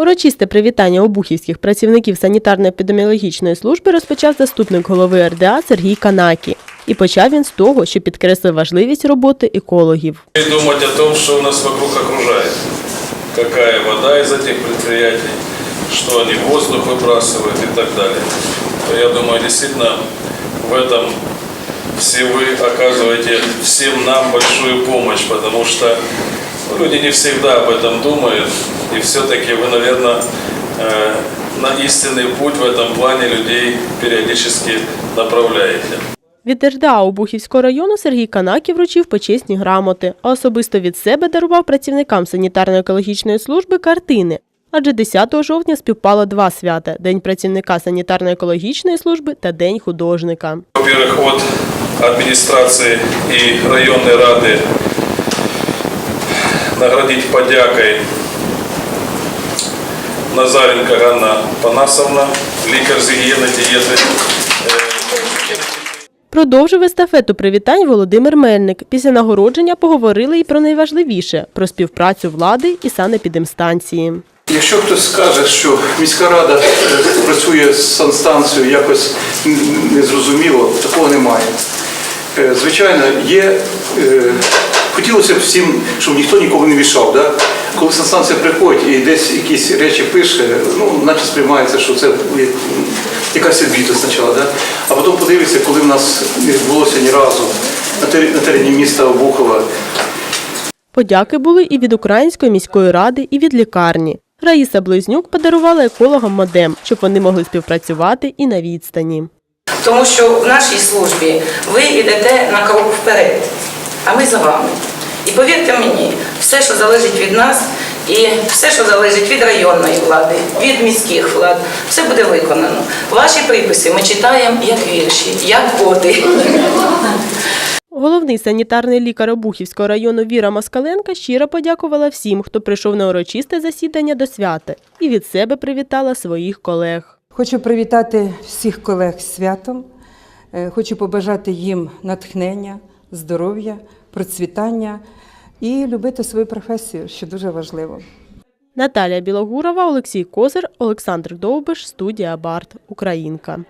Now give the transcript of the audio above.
Урочисте привітання обухівських працівників санітарно-епідеміологічної служби розпочав заступник голови РДА Сергій Канакі. І почав він з того, що підкреслив важливість роботи екологів. И думать о том, что у нас вокруг окружает. Какая вода из этих предприятий, что они в воздух выбрасывают и так далее. То я думаю, действительно, в этом все вы оказываете всем нам большую помощь, потому что ну, люди не всегда об этом думают, и все-таки вы, наверное, э, на истинный путь в этом плане людей периодически направляете. Від РДА Обухівського району Сергій Канакі вручив почесні грамоти, а особисто від себе дарував працівникам санітарно-екологічної служби картини. Адже 10 жовтня співпало два свята – День працівника санітарно-екологічної служби та День художника. Во-первых, от администрации и районной рады наградить подякой Назаренко Ганна Панасовна, лікар з гігієни дієти. Продовжив естафету привітань Володимир Мельник. Після нагородження поговорили і про найважливіше – про співпрацю влади і санепідемстанції. Якщо хтось скаже, що міська рада е, працює з санстанцією якось незрозуміло, такого немає. Е, Звичайно, є. Хотілося б всім, щоб ніхто нікого не мішав. Да? Коли санстанція приходить і десь якісь речі пише, ну, наче сприймається, що це якась відвідка спочатку. Да? А потім подивиться, коли в нас не відбулося ні разу на терені міста Обухова Подяки були і від Української міської ради, і від лікарні. Раїса Близнюк подарувала екологам модем, щоб вони могли співпрацювати і на відстані. Тому що в нашій службі ви йдете на крок вперед, а ми за вами. І повірте мені, все, що залежить від нас, і все, що залежить від районної влади, від міських влад, все буде виконано. Ваші приписи ми читаємо як вірші, як води. Головний санітарний лікар Обухівського району Віра Москаленка щиро подякувала всім, хто прийшов на урочисте засідання до свята, і від себе привітала своїх колег. Хочу привітати всіх колег з святом. Е, Хочу побажати їм натхнення, здоров'я, процвітання і любити свою професію, що дуже важливо. Наталія Білогурова, Олексій Козир, Олександр Довбиш, студія Барт, Українка.